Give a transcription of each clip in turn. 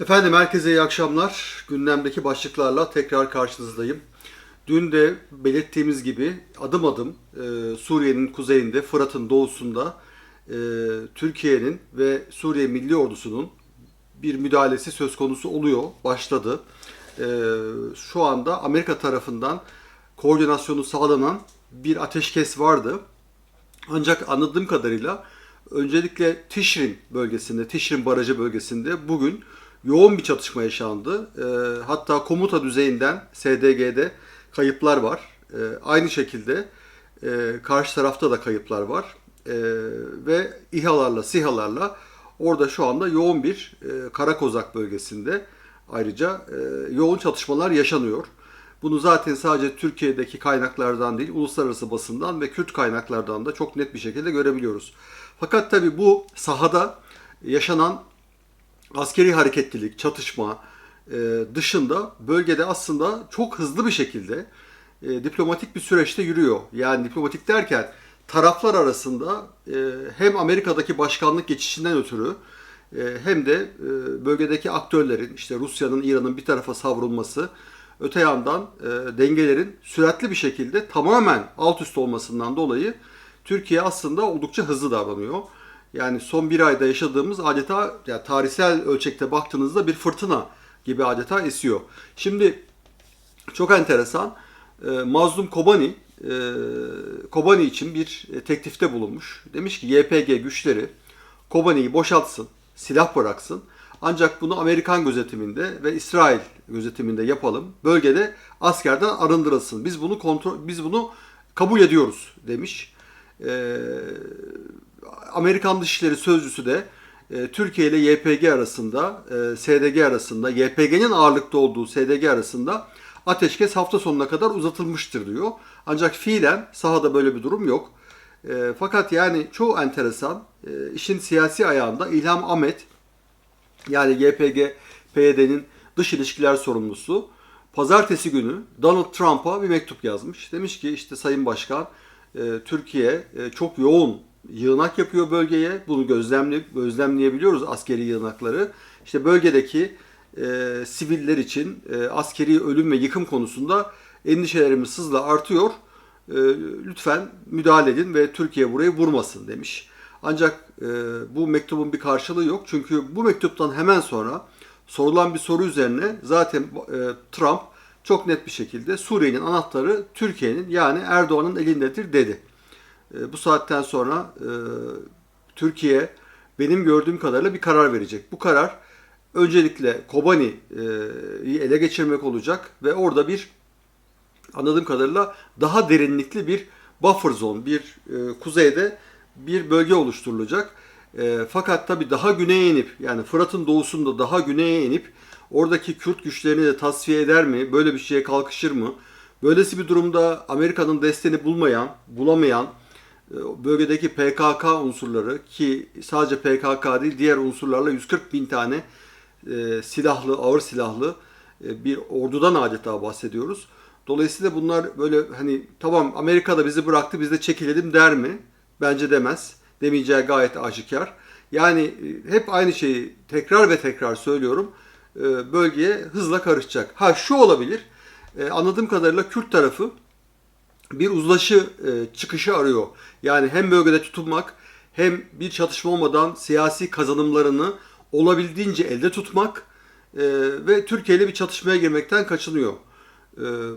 Efendim herkese iyi akşamlar. Gündemdeki başlıklarla tekrar karşınızdayım. Dün de belirttiğimiz gibi adım adım e, Suriye'nin kuzeyinde, Fırat'ın doğusunda e, Türkiye'nin ve Suriye Milli Ordusu'nun bir müdahalesi söz konusu oluyor, başladı. E, şu anda Amerika tarafından koordinasyonu sağlanan bir ateşkes vardı. Ancak anladığım kadarıyla öncelikle Tişrin bölgesinde, Tişrin Barajı bölgesinde bugün yoğun bir çatışma yaşandı. Ee, hatta komuta düzeyinden SDG'de kayıplar var. Ee, aynı şekilde e, karşı tarafta da kayıplar var. Ee, ve İHA'larla, SİHA'larla orada şu anda yoğun bir e, Karakozak bölgesinde ayrıca e, yoğun çatışmalar yaşanıyor. Bunu zaten sadece Türkiye'deki kaynaklardan değil, uluslararası basından ve Kürt kaynaklardan da çok net bir şekilde görebiliyoruz. Fakat tabii bu sahada yaşanan askeri hareketlilik, çatışma e, dışında bölgede aslında çok hızlı bir şekilde e, diplomatik bir süreçte yürüyor. Yani diplomatik derken taraflar arasında e, hem Amerika'daki başkanlık geçişinden ötürü e, hem de e, bölgedeki aktörlerin işte Rusya'nın, İran'ın bir tarafa savrulması, öte yandan e, dengelerin süratli bir şekilde tamamen alt üst olmasından dolayı Türkiye aslında oldukça hızlı davranıyor. Yani son bir ayda yaşadığımız adeta yani tarihsel ölçekte baktığınızda bir fırtına gibi adeta esiyor. Şimdi çok enteresan. E, Mazlum Kobani e, Kobani için bir teklifte bulunmuş. Demiş ki YPG güçleri Kobani'yi boşaltsın, silah bıraksın. Ancak bunu Amerikan gözetiminde ve İsrail gözetiminde yapalım. Bölgede askerden arındırılsın. Biz bunu kontrol biz bunu kabul ediyoruz demiş. Ee, Amerikan Dışişleri Sözcüsü de e, Türkiye ile YPG arasında, e, SDG arasında, YPG'nin ağırlıkta olduğu SDG arasında ateşkes hafta sonuna kadar uzatılmıştır diyor. Ancak fiilen sahada böyle bir durum yok. E, fakat yani çoğu enteresan. E, işin siyasi ayağında İlham Ahmet yani YPG PYD'nin dış ilişkiler sorumlusu pazartesi günü Donald Trump'a bir mektup yazmış. Demiş ki işte Sayın Başkan e, Türkiye e, çok yoğun yığınak yapıyor bölgeye. Bunu gözlemli, gözlemleyebiliyoruz askeri yığınakları. İşte bölgedeki e, siviller için e, askeri ölüm ve yıkım konusunda endişelerimiz hızla artıyor. E, lütfen müdahale edin ve Türkiye burayı vurmasın demiş. Ancak e, bu mektubun bir karşılığı yok. Çünkü bu mektuptan hemen sonra sorulan bir soru üzerine zaten e, Trump çok net bir şekilde Suriye'nin anahtarı Türkiye'nin yani Erdoğan'ın elindedir dedi. E, bu saatten sonra e, Türkiye benim gördüğüm kadarıyla bir karar verecek. Bu karar öncelikle Kobani'yi ele geçirmek olacak ve orada bir anladığım kadarıyla daha derinlikli bir buffer zone, bir e, kuzeyde bir bölge oluşturulacak. Fakat tabii daha güneye inip yani Fırat'ın doğusunda daha güneye inip oradaki Kürt güçlerini de tasfiye eder mi? Böyle bir şeye kalkışır mı? Böylesi bir durumda Amerika'nın desteğini bulmayan, bulamayan bölgedeki PKK unsurları ki sadece PKK değil diğer unsurlarla 140 bin tane e, silahlı, ağır silahlı e, bir ordudan adeta bahsediyoruz. Dolayısıyla bunlar böyle hani tamam Amerika da bizi bıraktı biz de çekilelim der mi? Bence demez. Demeyeceği gayet aşikar. Yani e, hep aynı şeyi tekrar ve tekrar söylüyorum. Bölgeye hızla karışacak. Ha şu olabilir. Anladığım kadarıyla Kürt tarafı bir uzlaşı çıkışı arıyor. Yani hem bölgede tutunmak hem bir çatışma olmadan siyasi kazanımlarını olabildiğince elde tutmak ve Türkiye ile bir çatışmaya girmekten kaçınıyor.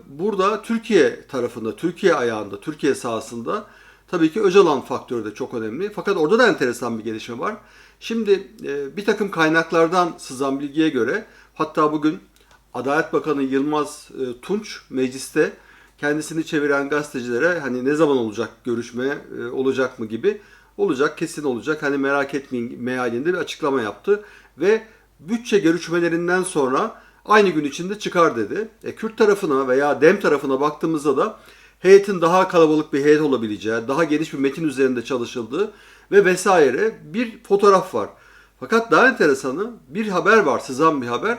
Burada Türkiye tarafında, Türkiye ayağında, Türkiye sahasında Tabii ki Öcalan faktörü de çok önemli. Fakat orada da enteresan bir gelişme var. Şimdi e, bir takım kaynaklardan sızan bilgiye göre hatta bugün Adalet Bakanı Yılmaz e, Tunç mecliste kendisini çeviren gazetecilere hani ne zaman olacak görüşme e, olacak mı gibi olacak kesin olacak hani merak etmeyin mealinde bir açıklama yaptı ve bütçe görüşmelerinden sonra aynı gün içinde çıkar dedi. E, Kürt tarafına veya Dem tarafına baktığımızda da heyetin daha kalabalık bir heyet olabileceği, daha geniş bir metin üzerinde çalışıldığı ve vesaire bir fotoğraf var. Fakat daha enteresanı bir haber var, sızan bir haber.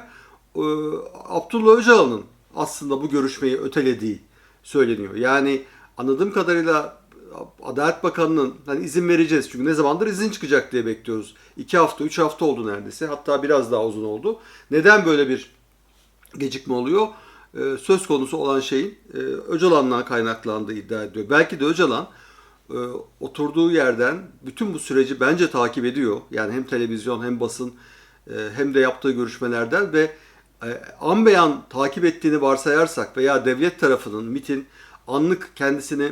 Ee, Abdullah Öcalan'ın aslında bu görüşmeyi ötelediği söyleniyor. Yani anladığım kadarıyla Adalet Bakanı'nın hani izin vereceğiz çünkü ne zamandır izin çıkacak diye bekliyoruz. İki hafta, üç hafta oldu neredeyse. Hatta biraz daha uzun oldu. Neden böyle bir gecikme oluyor? Ee, söz konusu olan şeyin e, Öcalan'dan kaynaklandığı iddia ediyor. Belki de Öcalan e, oturduğu yerden bütün bu süreci bence takip ediyor. Yani hem televizyon hem basın e, hem de yaptığı görüşmelerden ve e, an beyan takip ettiğini varsayarsak veya devlet tarafının MIT'in anlık kendisini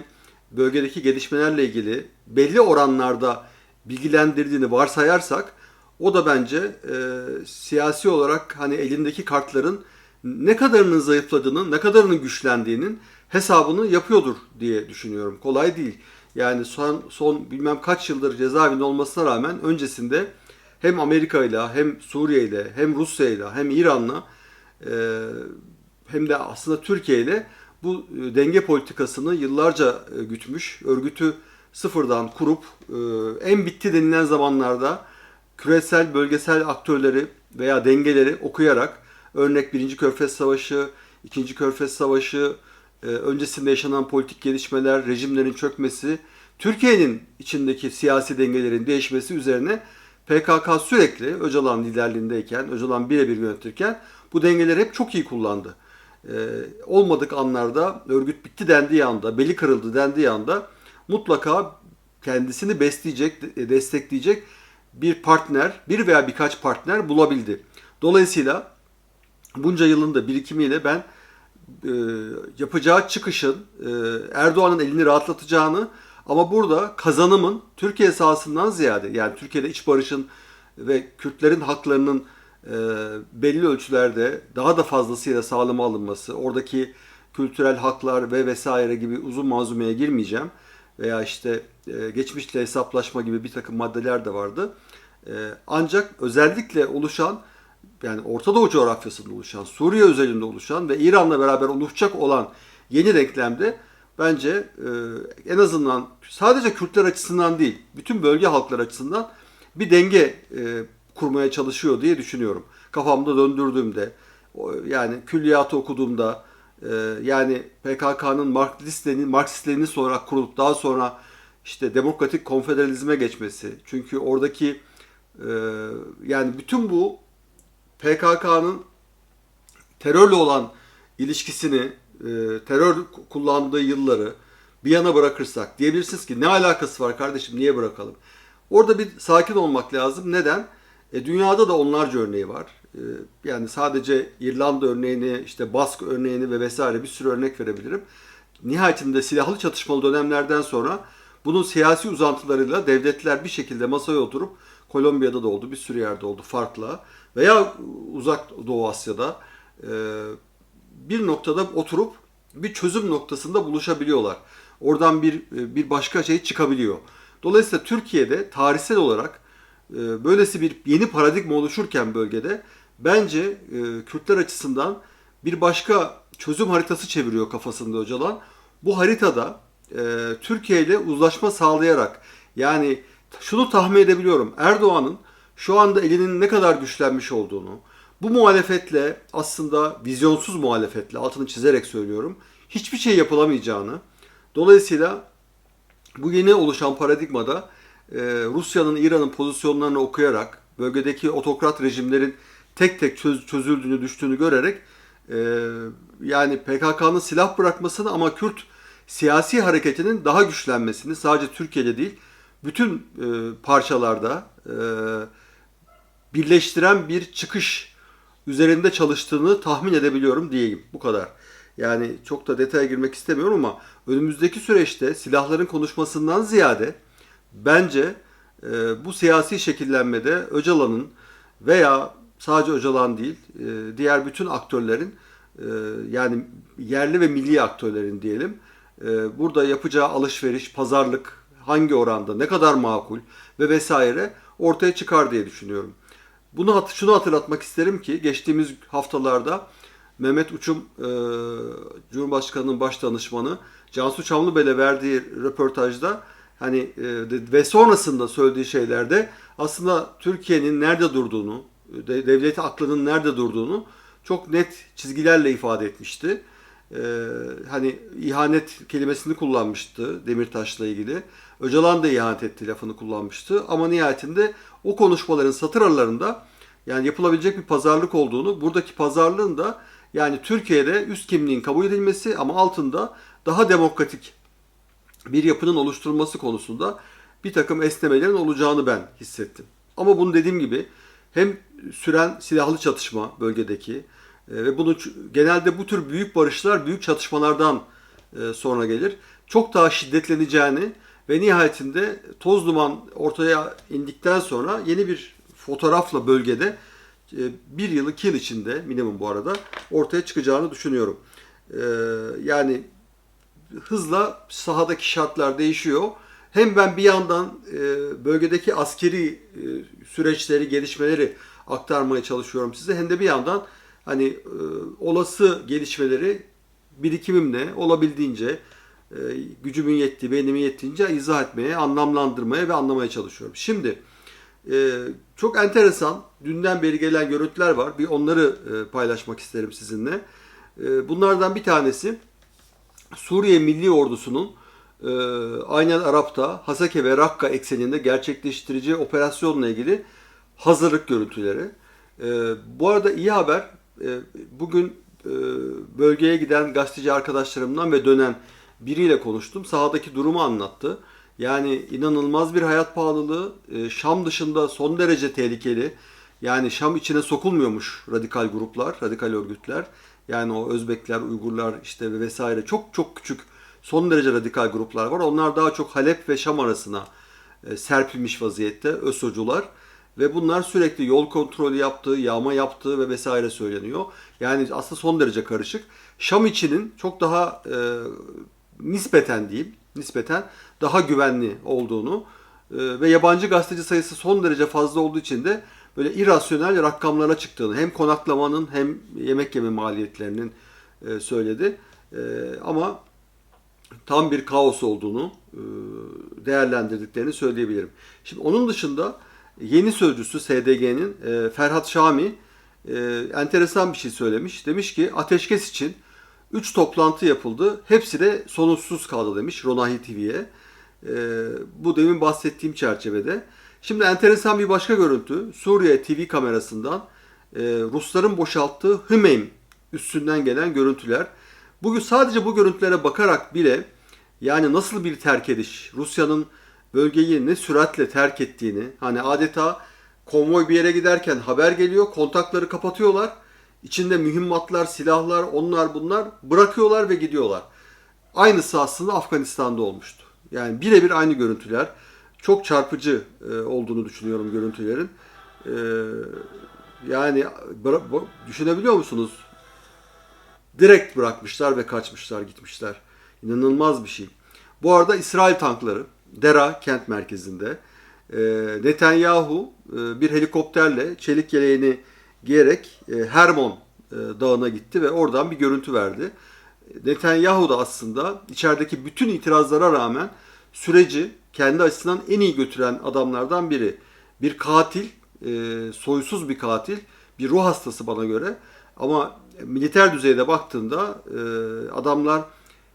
bölgedeki gelişmelerle ilgili belli oranlarda bilgilendirdiğini varsayarsak o da bence e, siyasi olarak hani elindeki kartların ne kadarının zayıfladığının, ne kadarının güçlendiğinin hesabını yapıyordur diye düşünüyorum. Kolay değil. Yani son, son bilmem kaç yıldır cezaevinde olmasına rağmen öncesinde hem Amerika ile hem Suriye ile hem Rusya ile hem İran'la hem de aslında Türkiye ile bu e, denge politikasını yıllarca e, gütmüş. Örgütü sıfırdan kurup e, en bitti denilen zamanlarda küresel bölgesel aktörleri veya dengeleri okuyarak örnek 1. Körfez Savaşı, 2. Körfez Savaşı, öncesinde yaşanan politik gelişmeler, rejimlerin çökmesi, Türkiye'nin içindeki siyasi dengelerin değişmesi üzerine PKK sürekli Öcalan liderliğindeyken, Öcalan birebir yönetirken bu dengeleri hep çok iyi kullandı. Ee, olmadık anlarda örgüt bitti dendiği anda, beli kırıldı dendiği anda mutlaka kendisini besleyecek, destekleyecek bir partner, bir veya birkaç partner bulabildi. Dolayısıyla bunca yılın da birikimiyle ben e, yapacağı çıkışın e, Erdoğan'ın elini rahatlatacağını ama burada kazanımın Türkiye sahasından ziyade yani Türkiye'de iç barışın ve Kürtlerin haklarının e, belli ölçülerde daha da fazlasıyla sağlama alınması, oradaki kültürel haklar ve vesaire gibi uzun malzumeye girmeyeceğim veya işte e, geçmişle hesaplaşma gibi bir takım maddeler de vardı. E, ancak özellikle oluşan yani Orta Doğu coğrafyasında oluşan, Suriye özelinde oluşan ve İran'la beraber oluşacak olan yeni denklemde bence e, en azından sadece Kürtler açısından değil, bütün bölge halklar açısından bir denge e, kurmaya çalışıyor diye düşünüyorum. Kafamda döndürdüğümde, yani külliyatı okuduğumda, e, yani PKK'nın Marksistlerini, Marksistlerini sonra kurulup daha sonra işte demokratik konfederalizme geçmesi. Çünkü oradaki e, yani bütün bu PKK'nın terörle olan ilişkisini, e, terör kullandığı yılları bir yana bırakırsak diyebilirsiniz ki ne alakası var kardeşim niye bırakalım? Orada bir sakin olmak lazım. Neden? E, dünyada da onlarca örneği var. E, yani sadece İrlanda örneğini, işte Bask örneğini ve vesaire bir sürü örnek verebilirim. Nihayetinde silahlı çatışmalı dönemlerden sonra bunun siyasi uzantılarıyla devletler bir şekilde masaya oturup Kolombiya'da da oldu, bir sürü yerde oldu farklı veya uzak Doğu Asya'da e, bir noktada oturup bir çözüm noktasında buluşabiliyorlar. Oradan bir bir başka şey çıkabiliyor. Dolayısıyla Türkiye'de tarihsel olarak e, böylesi bir yeni paradigma oluşurken bölgede bence e, Kürtler açısından bir başka çözüm haritası çeviriyor kafasında Öcalan. Bu haritada e, Türkiye ile uzlaşma sağlayarak yani şunu tahmin edebiliyorum. Erdoğan'ın şu anda elinin ne kadar güçlenmiş olduğunu, bu muhalefetle aslında vizyonsuz muhalefetle altını çizerek söylüyorum. Hiçbir şey yapılamayacağını. Dolayısıyla bu yeni oluşan paradigmada Rusya'nın, İran'ın pozisyonlarını okuyarak, bölgedeki otokrat rejimlerin tek tek çöz, çözüldüğünü, düştüğünü görerek e, yani PKK'nın silah bırakmasını ama Kürt siyasi hareketinin daha güçlenmesini sadece Türkiye'de değil, bütün e, parçalarda e, birleştiren bir çıkış üzerinde çalıştığını tahmin edebiliyorum diyeyim. Bu kadar. Yani çok da detaya girmek istemiyorum ama önümüzdeki süreçte silahların konuşmasından ziyade bence e, bu siyasi şekillenmede Öcalan'ın veya sadece Öcalan değil e, diğer bütün aktörlerin e, yani yerli ve milli aktörlerin diyelim e, burada yapacağı alışveriş, pazarlık hangi oranda, ne kadar makul ve vesaire ortaya çıkar diye düşünüyorum. Bunu şunu hatırlatmak isterim ki geçtiğimiz haftalarda Mehmet Uçum e, Cumhurbaşkanı'nın baş danışmanı Cansu Çamlıbel'e verdiği röportajda hani e, ve sonrasında söylediği şeylerde aslında Türkiye'nin nerede durduğunu, devleti aklının nerede durduğunu çok net çizgilerle ifade etmişti. e, hani ihanet kelimesini kullanmıştı Demirtaş'la ilgili. Öcalan da ihanet etti lafını kullanmıştı. Ama nihayetinde o konuşmaların satır aralarında yani yapılabilecek bir pazarlık olduğunu, buradaki pazarlığın da yani Türkiye'de üst kimliğin kabul edilmesi ama altında daha demokratik bir yapının oluşturulması konusunda bir takım esnemelerin olacağını ben hissettim. Ama bunu dediğim gibi hem süren silahlı çatışma bölgedeki e, ve bunu genelde bu tür büyük barışlar büyük çatışmalardan e, sonra gelir. Çok daha şiddetleneceğini ve nihayetinde toz duman ortaya indikten sonra yeni bir fotoğrafla bölgede e, bir yıl iki yıl içinde minimum bu arada ortaya çıkacağını düşünüyorum. Yani hızla sahadaki şartlar değişiyor. Hem ben bir yandan e, bölgedeki askeri e, süreçleri, gelişmeleri aktarmaya çalışıyorum size. Hem de bir yandan hani e, olası gelişmeleri birikimimle olabildiğince e, gücümün yettiği, beynimin yettiğince izah etmeye, anlamlandırmaya ve anlamaya çalışıyorum. Şimdi e, çok enteresan, dünden beri gelen görüntüler var. Bir onları e, paylaşmak isterim sizinle. E, bunlardan bir tanesi Suriye Milli Ordusu'nun e, aynen Arap'ta Hasake ve Rakka ekseninde gerçekleştireceği operasyonla ilgili hazırlık görüntüleri. E, bu arada iyi haber, e, bugün e, bölgeye giden gazeteci arkadaşlarımdan ve dönen biriyle konuştum. Sahadaki durumu anlattı. Yani inanılmaz bir hayat pahalılığı, e, Şam dışında son derece tehlikeli. Yani Şam içine sokulmuyormuş radikal gruplar, radikal örgütler. Yani o Özbekler, Uygurlar işte ve vesaire çok çok küçük son derece radikal gruplar var. Onlar daha çok Halep ve Şam arasına e, serpilmiş vaziyette ÖSO'cular. Ve bunlar sürekli yol kontrolü yaptığı, yağma yaptığı ve vesaire söyleniyor. Yani aslında son derece karışık. Şam içinin çok daha e, nispeten diyeyim, nispeten daha güvenli olduğunu e, ve yabancı gazeteci sayısı son derece fazla olduğu için de böyle irrasyonel rakamlara çıktığını hem konaklamanın hem yemek yeme maliyetlerinin e, söyledi. E, ama tam bir kaos olduğunu e, değerlendirdiklerini söyleyebilirim. Şimdi onun dışında yeni sözcüsü SDG'nin e, Ferhat Şami e, enteresan bir şey söylemiş. Demiş ki ateşkes için 3 toplantı yapıldı. Hepsi de sonuçsuz kaldı demiş Ronahi TV'ye. E, bu demin bahsettiğim çerçevede. Şimdi enteresan bir başka görüntü. Suriye TV kamerasından e, Rusların boşalttığı Hımeym üstünden gelen görüntüler. Bugün sadece bu görüntülere bakarak bile yani nasıl bir terk ediş, Rusya'nın bölgeyi ne süratle terk ettiğini, hani adeta konvoy bir yere giderken haber geliyor, kontakları kapatıyorlar. İçinde mühimmatlar, silahlar, onlar bunlar bırakıyorlar ve gidiyorlar. Aynısı aslında Afganistan'da olmuştu. Yani birebir aynı görüntüler. Çok çarpıcı e, olduğunu düşünüyorum görüntülerin. E, yani düşünebiliyor musunuz? Direkt bırakmışlar ve kaçmışlar, gitmişler. İnanılmaz bir şey. Bu arada İsrail tankları Dera kent merkezinde e, Netanyahu e, bir helikopterle çelik yeleğini giyerek e, Hermon e, dağına gitti ve oradan bir görüntü verdi. Netanyahu da aslında içerideki bütün itirazlara rağmen süreci kendi açısından en iyi götüren adamlardan biri. Bir katil, e, soysuz bir katil, bir ruh hastası bana göre. Ama militer düzeyde baktığında e, adamlar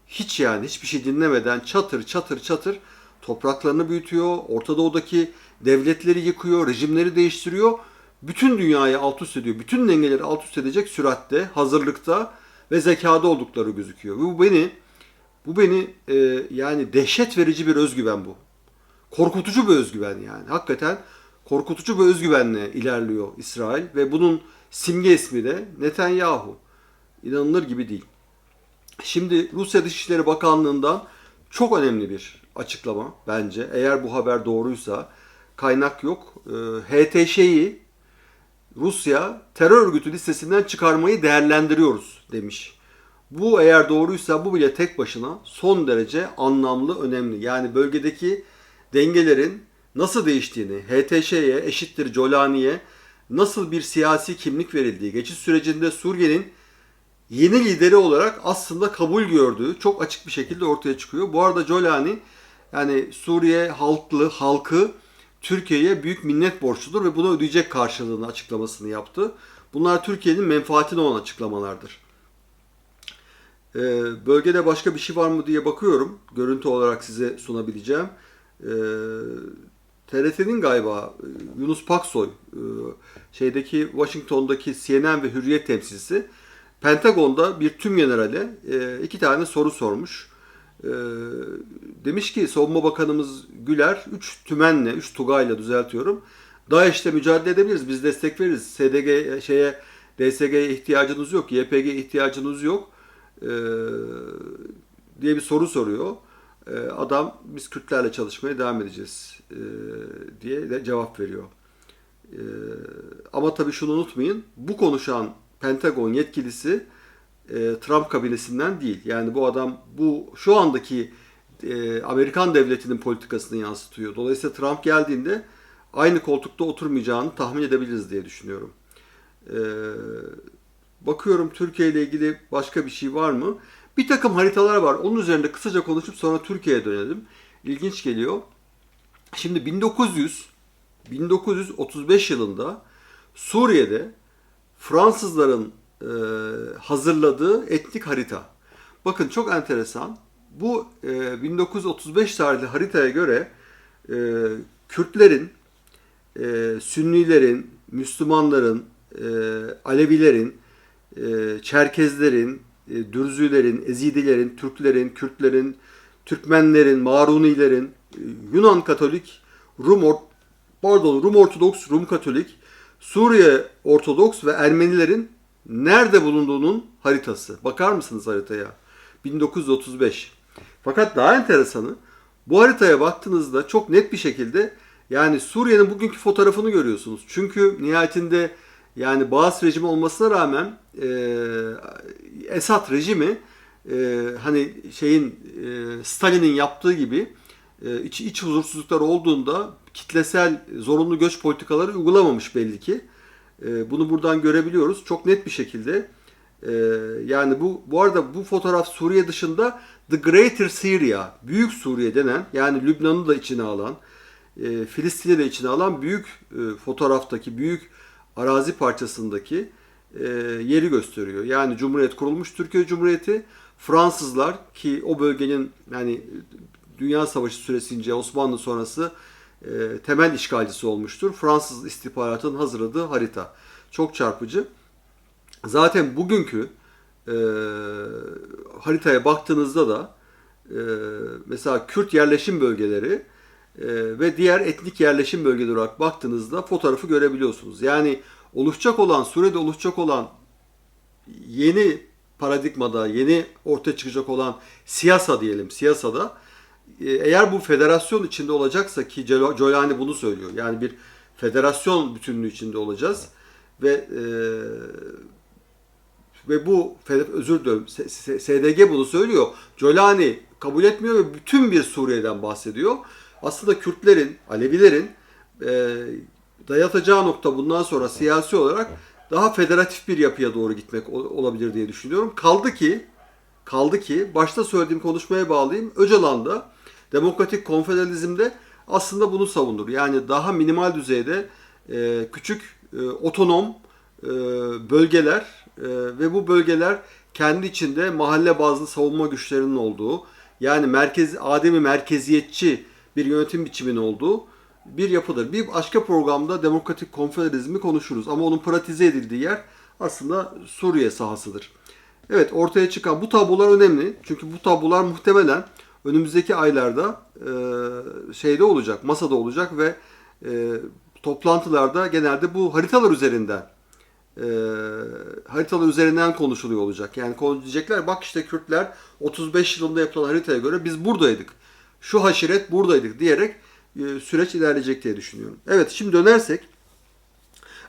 hiç yani hiçbir şey dinlemeden çatır çatır çatır topraklarını büyütüyor. Orta Doğu'daki devletleri yıkıyor, rejimleri değiştiriyor. Bütün dünyayı alt üst ediyor. Bütün dengeleri alt üst edecek süratte, hazırlıkta ve zekada oldukları gözüküyor. Ve bu beni bu beni e, yani dehşet verici bir özgüven bu. Korkutucu bir özgüven yani. Hakikaten korkutucu bir özgüvenle ilerliyor İsrail ve bunun simge ismi de Netanyahu. İnanılır gibi değil. Şimdi Rusya Dışişleri Bakanlığı'ndan çok önemli bir açıklama bence. Eğer bu haber doğruysa kaynak yok. Ee, HTŞ'yi Rusya terör örgütü listesinden çıkarmayı değerlendiriyoruz demiş. Bu eğer doğruysa bu bile tek başına son derece anlamlı, önemli. Yani bölgedeki dengelerin nasıl değiştiğini, HTŞ'ye eşittir Colani'ye nasıl bir siyasi kimlik verildiği, geçiş sürecinde Suriye'nin yeni lideri olarak aslında kabul gördüğü çok açık bir şekilde ortaya çıkıyor. Bu arada Colani yani Suriye halklı halkı Türkiye'ye büyük minnet borçludur ve bunu ödeyecek karşılığını açıklamasını yaptı. Bunlar Türkiye'nin menfaatine olan açıklamalardır. Ee, bölgede başka bir şey var mı diye bakıyorum. Görüntü olarak size sunabileceğim. Ee, TRT'nin galiba e, Yunus Paksoy e, şeydeki Washington'daki CNN ve Hürriyet temsilcisi Pentagon'da bir tüm generale e, iki tane soru sormuş. E, demiş ki Savunma Bakanımız Güler 3 tümenle, 3 tugayla düzeltiyorum. DAEŞ'le mücadele edebiliriz. Biz destek veririz. SDG şeye DSG'ye ihtiyacınız yok. YPG ihtiyacınız yok. E, diye bir soru soruyor. E, adam biz Kürtlerle çalışmaya devam edeceğiz e, diye de cevap veriyor. E, ama tabii şunu unutmayın. Bu konuşan Pentagon yetkilisi e, Trump kabinesinden değil. Yani bu adam bu şu andaki e, Amerikan devletinin politikasını yansıtıyor. Dolayısıyla Trump geldiğinde aynı koltukta oturmayacağını tahmin edebiliriz diye düşünüyorum. Bakıyorum Türkiye ile ilgili başka bir şey var mı? Bir takım haritalar var. Onun üzerinde kısaca konuşup sonra Türkiye'ye dönelim. İlginç geliyor. Şimdi 1900 1935 yılında Suriye'de Fransızların e, hazırladığı etnik harita. Bakın çok enteresan. Bu e, 1935 tarihli haritaya göre e, Kürtlerin, e, Sünnilerin, Müslümanların, e, Alevilerin, e, Çerkezlerin, e, Dürzülerin, Ezidilerin, Türklerin, Kürtlerin, Türkmenlerin, Marunilerin, e, Yunan Katolik, Rum, Or- pardon, Rum Ortodoks, Rum Katolik, Suriye Ortodoks ve Ermenilerin nerede bulunduğunun haritası. Bakar mısınız haritaya? 1935. Fakat daha enteresanı bu haritaya baktığınızda çok net bir şekilde yani Suriye'nin bugünkü fotoğrafını görüyorsunuz. Çünkü nihayetinde yani Baas rejimi olmasına rağmen e, Esad rejimi e, hani şeyin e, Stalin'in yaptığı gibi e, iç, iç huzursuzluklar olduğunda kitlesel zorunlu göç politikaları uygulamamış belli ki. E, bunu buradan görebiliyoruz çok net bir şekilde. E, yani bu bu arada bu fotoğraf Suriye dışında The Greater Syria, Büyük Suriye denen yani Lübnan'ı da içine alan, e, Filistin'i de içine alan büyük e, fotoğraftaki büyük arazi parçasındaki e, yeri gösteriyor. Yani Cumhuriyet kurulmuş Türkiye Cumhuriyeti Fransızlar ki o bölgenin yani Dünya Savaşı süresince Osmanlı sonrası e, temel işgalcisi olmuştur. Fransız istihbaratının hazırladığı harita. Çok çarpıcı. Zaten bugünkü e, haritaya baktığınızda da e, mesela Kürt yerleşim bölgeleri ve diğer etnik yerleşim bölgeleri olarak baktığınızda fotoğrafı görebiliyorsunuz. Yani oluşacak olan, Suriye'de oluşacak olan yeni paradigmada, yeni ortaya çıkacak olan siyasa diyelim, siyasada e, eğer bu federasyon içinde olacaksa ki Giuliani bunu söylüyor. Yani bir federasyon bütünlüğü içinde olacağız ve e, ve bu özür S- SDG bunu söylüyor. Giuliani kabul etmiyor ve bütün bir Suriye'den bahsediyor. Aslında Kürtlerin, Alevilerin e, dayatacağı nokta bundan sonra siyasi olarak daha federatif bir yapıya doğru gitmek ol- olabilir diye düşünüyorum. Kaldı ki kaldı ki başta söylediğim konuşmaya bağlayayım. Öcalan da demokratik konfederalizmde aslında bunu savunur. Yani daha minimal düzeyde e, küçük e, otonom e, bölgeler e, ve bu bölgeler kendi içinde mahalle bazlı savunma güçlerinin olduğu yani merkez ademi merkeziyetçi bir yönetim biçiminin olduğu bir yapıdır. Bir başka programda demokratik konfederalizmi konuşuruz ama onun pratize edildiği yer aslında Suriye sahasıdır. Evet ortaya çıkan bu tablolar önemli. Çünkü bu tablolar muhtemelen önümüzdeki aylarda e, şeyde olacak, masada olacak ve e, toplantılarda genelde bu haritalar üzerinden e, haritalar üzerinden konuşuluyor olacak. Yani diyecekler bak işte Kürtler 35 yılında yapılan haritaya göre biz buradaydık. Şu haşiret buradaydık diyerek e, süreç ilerleyecek diye düşünüyorum. Evet şimdi dönersek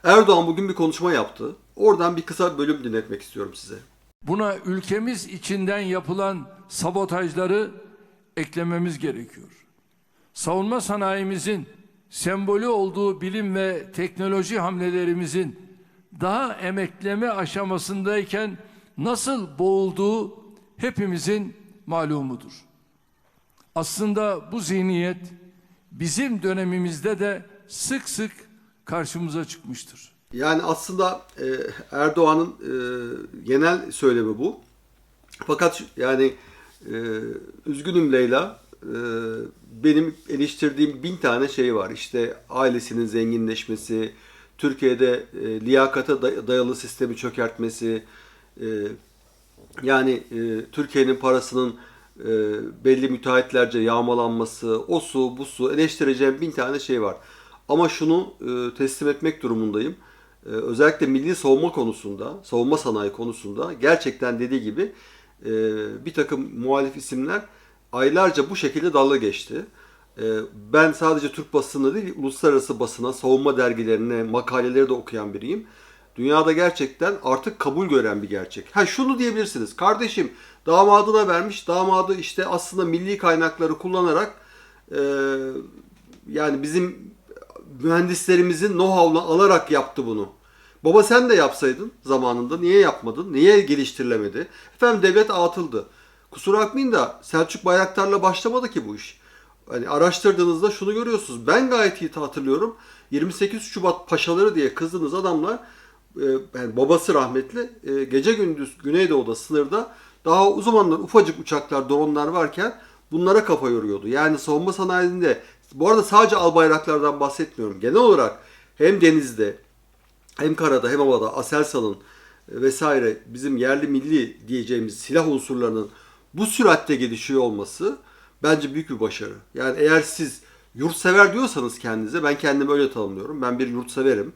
Erdoğan bugün bir konuşma yaptı. Oradan bir kısa bölüm dinletmek istiyorum size. Buna ülkemiz içinden yapılan sabotajları eklememiz gerekiyor. Savunma sanayimizin sembolü olduğu bilim ve teknoloji hamlelerimizin daha emekleme aşamasındayken nasıl boğulduğu hepimizin malumudur. Aslında bu zihniyet bizim dönemimizde de sık sık karşımıza çıkmıştır. Yani aslında e, Erdoğan'ın e, genel söylemi bu. Fakat yani e, üzgünüm Leyla. E, benim eleştirdiğim bin tane şey var. İşte ailesinin zenginleşmesi, Türkiye'de e, liyakata day- dayalı sistemi çökertmesi, e, yani e, Türkiye'nin parasının e, belli müteahhitlerce yağmalanması, o su, bu su eleştireceğim bin tane şey var. Ama şunu e, teslim etmek durumundayım. E, özellikle milli savunma konusunda, savunma sanayi konusunda gerçekten dediği gibi e, bir takım muhalif isimler aylarca bu şekilde dalga geçti. E, ben sadece Türk basını değil, uluslararası basına, savunma dergilerine, makaleleri de okuyan biriyim. Dünyada gerçekten artık kabul gören bir gerçek. Ha şunu diyebilirsiniz. Kardeşim damadına vermiş. Damadı işte aslında milli kaynakları kullanarak e, yani bizim mühendislerimizin know-how'la alarak yaptı bunu. Baba sen de yapsaydın zamanında niye yapmadın? Niye geliştirilemedi? Efendim devlet atıldı. Kusura bakmayın da Selçuk Bayraktar'la başlamadı ki bu iş. Hani araştırdığınızda şunu görüyorsunuz. Ben gayet iyi hatırlıyorum. 28 Şubat paşaları diye kızdığınız adamlar yani babası rahmetli e, gece gündüz Güneydoğu'da sınırda daha o zamanlar ufacık uçaklar, dronlar varken bunlara kafa yoruyordu. Yani savunma sanayinde bu arada sadece albayraklardan bahsetmiyorum. Genel olarak hem denizde hem karada hem havada Aselsan'ın e, vesaire bizim yerli milli diyeceğimiz silah unsurlarının bu süratte gelişiyor olması bence büyük bir başarı. Yani eğer siz yurtsever diyorsanız kendinize ben kendimi öyle tanımlıyorum. Ben bir yurtseverim.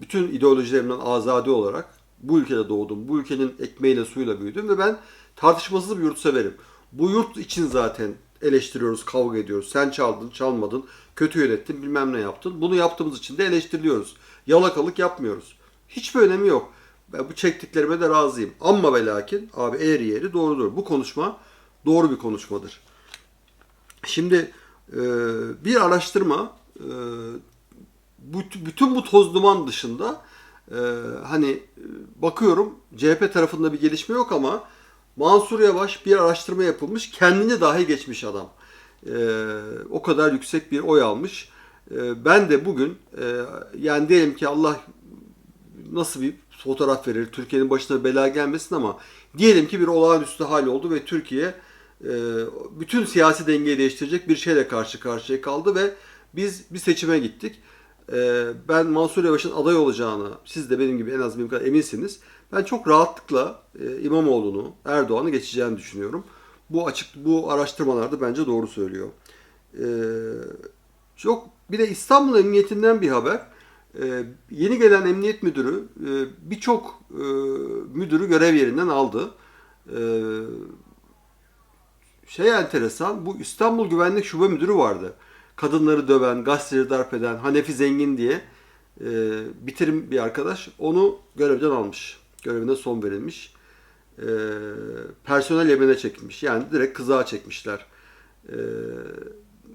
Bütün ideolojilerimden azade olarak bu ülkede doğdum. Bu ülkenin ekmeğiyle suyuyla büyüdüm ve ben tartışmasız bir yurtseverim. Bu yurt için zaten eleştiriyoruz, kavga ediyoruz. Sen çaldın, çalmadın, kötü yönettin, bilmem ne yaptın. Bunu yaptığımız için de eleştiriliyoruz. Yalakalık yapmıyoruz. Hiçbir önemi yok. Ben bu çektiklerime de razıyım. Ama ve lakin abi eğri yeri doğrudur. Bu konuşma doğru bir konuşmadır. Şimdi bir araştırma bütün bu toz duman dışında e, hani e, bakıyorum CHP tarafında bir gelişme yok ama Mansur Yavaş bir araştırma yapılmış kendini dahi geçmiş adam. E, o kadar yüksek bir oy almış. E, ben de bugün e, yani diyelim ki Allah nasıl bir fotoğraf verir Türkiye'nin başına bela gelmesin ama diyelim ki bir olağanüstü hal oldu ve Türkiye e, bütün siyasi dengeyi değiştirecek bir şeyle karşı karşıya kaldı ve biz bir seçime gittik. E, ben Mansur Yavaş'ın aday olacağını, siz de benim gibi en az benim kadar eminsiniz. Ben çok rahatlıkla e, İmamoğlu'nu, Erdoğan'ı geçeceğini düşünüyorum. Bu açık bu araştırmalarda bence doğru söylüyor. E, çok bir de İstanbul Emniyetinden bir haber. E, yeni gelen emniyet müdürü e, birçok e, müdürü görev yerinden aldı. Şey enteresan, bu İstanbul Güvenlik Şube Müdürü vardı. Kadınları döven, gazeteleri darp eden Hanefi Zengin diye e, bitirim bir arkadaş. Onu görevden almış. Görevine son verilmiş. E, personel yemene çekilmiş. Yani direkt kızağa çekmişler. E,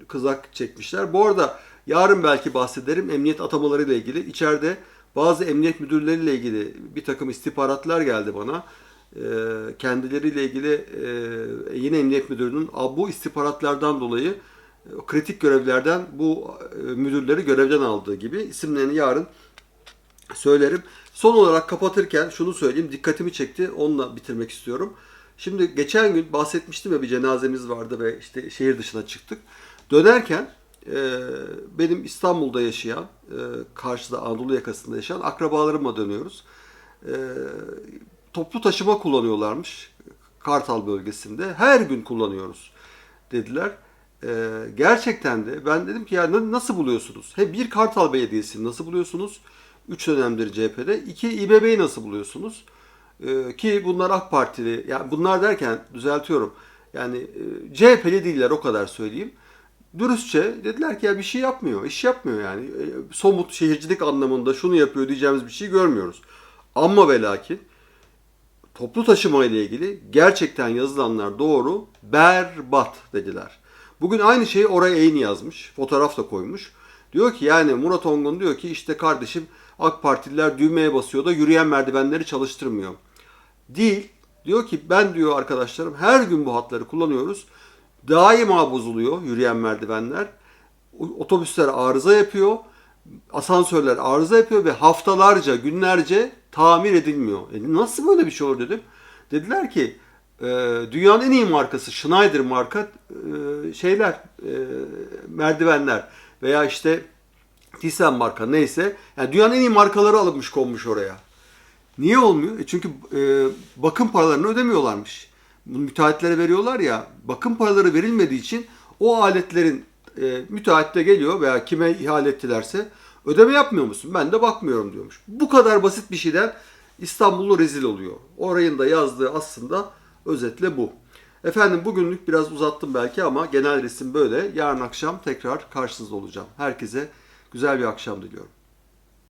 kızak çekmişler. Bu arada yarın belki bahsederim emniyet atamalarıyla ilgili. İçeride bazı emniyet müdürleriyle ilgili bir takım istihbaratlar geldi bana. Ee, kendileriyle ilgili e, yine emniyet müdürünün "Aa, bu istihbaratlardan dolayı e, kritik görevlerden bu e, müdürleri görevden aldığı gibi isimlerini yarın söylerim. Son olarak kapatırken şunu söyleyeyim. Dikkatimi çekti. Onunla bitirmek istiyorum. Şimdi geçen gün bahsetmiştim ya bir cenazemiz vardı ve işte şehir dışına çıktık. Dönerken e, benim İstanbul'da yaşayan, e, karşıda Anadolu yakasında yaşayan akrabalarımla dönüyoruz. Toplu taşıma kullanıyorlarmış Kartal bölgesinde. Her gün kullanıyoruz dediler. E, gerçekten de ben dedim ki ya na- nasıl buluyorsunuz? He, bir Kartal Belediyesi'ni nasıl buluyorsunuz? Üç dönemdir CHP'de. İki İBB'yi nasıl buluyorsunuz? Ee, ki bunlar AK Partili, yani bunlar derken düzeltiyorum. Yani e, CHP'li değiller o kadar söyleyeyim. Dürüstçe dediler ki ya bir şey yapmıyor, iş yapmıyor yani. E, somut şehircilik anlamında şunu yapıyor diyeceğimiz bir şey görmüyoruz. Ama ve lakin toplu taşıma ile ilgili gerçekten yazılanlar doğru, berbat dediler. Bugün aynı şeyi oraya Eğni yazmış, fotoğraf da koymuş. Diyor ki yani Murat Ongun diyor ki işte kardeşim AK Partililer düğmeye basıyor da yürüyen merdivenleri çalıştırmıyor. Değil. Diyor ki ben diyor arkadaşlarım her gün bu hatları kullanıyoruz. Daima bozuluyor yürüyen merdivenler. Otobüsler arıza yapıyor. Asansörler arıza yapıyor ve haftalarca, günlerce tamir edilmiyor. E nasıl böyle bir şey olur dedim. Dediler ki e, dünyanın en iyi markası Schneider marka e, şeyler e, merdivenler veya işte Thyssen marka neyse yani dünyanın en iyi markaları alınmış konmuş oraya. Niye olmuyor? E çünkü e, bakım paralarını ödemiyorlarmış. Bunu müteahhitlere veriyorlar ya. Bakım paraları verilmediği için o aletlerin e, geliyor veya kime ihale ettilerse ödeme yapmıyor musun? Ben de bakmıyorum diyormuş. Bu kadar basit bir şeyden İstanbullu rezil oluyor. Orayın da yazdığı aslında özetle bu. Efendim bugünlük biraz uzattım belki ama genel resim böyle. Yarın akşam tekrar karşınızda olacağım. Herkese güzel bir akşam diliyorum.